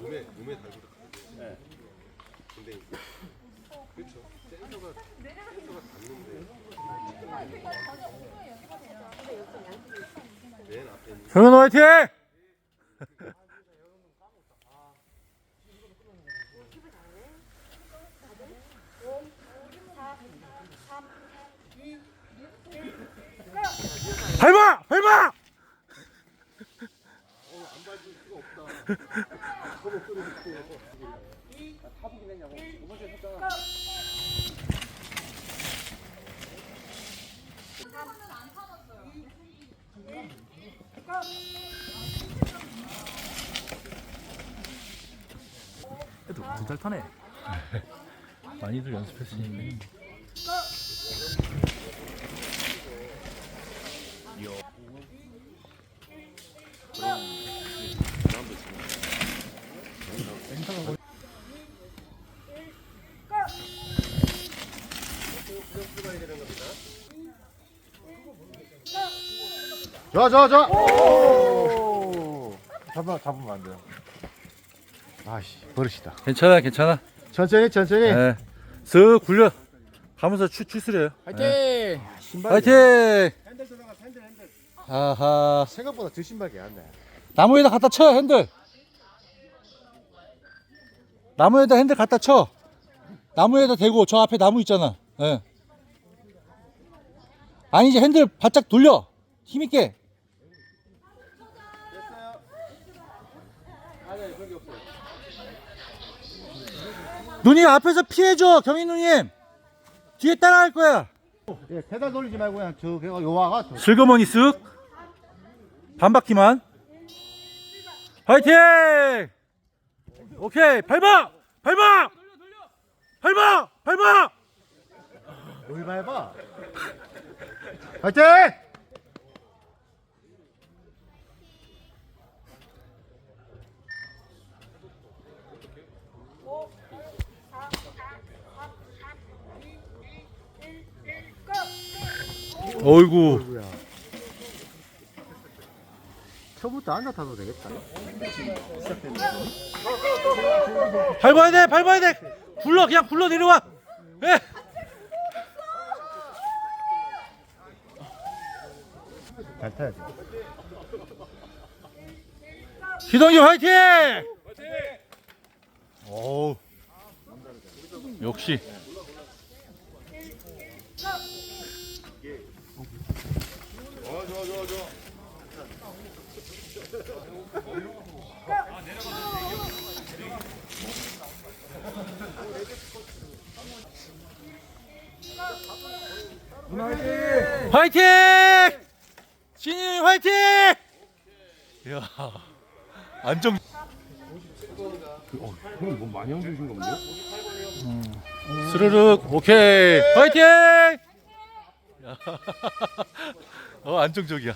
몸에 몸에 달고 네. 근데 그렇죠. 센서가 센서가 닿는데 맨 앞에 있는 경현 화이팅! 밟아! 밟아! 애들 엄청 잘 타네. 많이들 연습했으니. 좋아 좋아 좋아 잡아 잡으면 안 돼요 아씨 버릇이다 괜찮아, 괜찮아. 천천히 천천히 예. 쓱 굴려. 가면서 추, 추스려요. 화이팅 신발 화이팅! 핸들 들어가 핸들 핸들 아하. 생각보다 저 신발이 안돼 나무에다 갖다 쳐, 핸들. 나무에다 핸들 갖다 쳐. 나무에다 대고 저 앞에 나무 있잖아. 예. 아니 이제 핸들 바짝 돌려. 힘있게. 누님 앞에서 피해줘 경인 누님. 뒤에 따라갈 거야. 예, 페달 돌리지 말고 그냥 저 그냥 요와가 더. 슬그머니 쓱. 반바퀴만. 화이팅! 오케이 밟아! 밟아! 밟아! 밟아! 뭘 밟아? 화이팅 어이구. 처음부터 앉아 타도 되겠다. 밟아야 돼 밟아야 돼. 굴러 그냥 굴러 내려와. 예. 잘 타야지 기동이 화이팅! 어우. 역시 좋아 좋아 좋아 좋아. 화이팅 진이 화이팅 이야 안정 형님 뭐 많이 주신 건데? 스르륵 오케이 화이팅 야. 어 안정적이야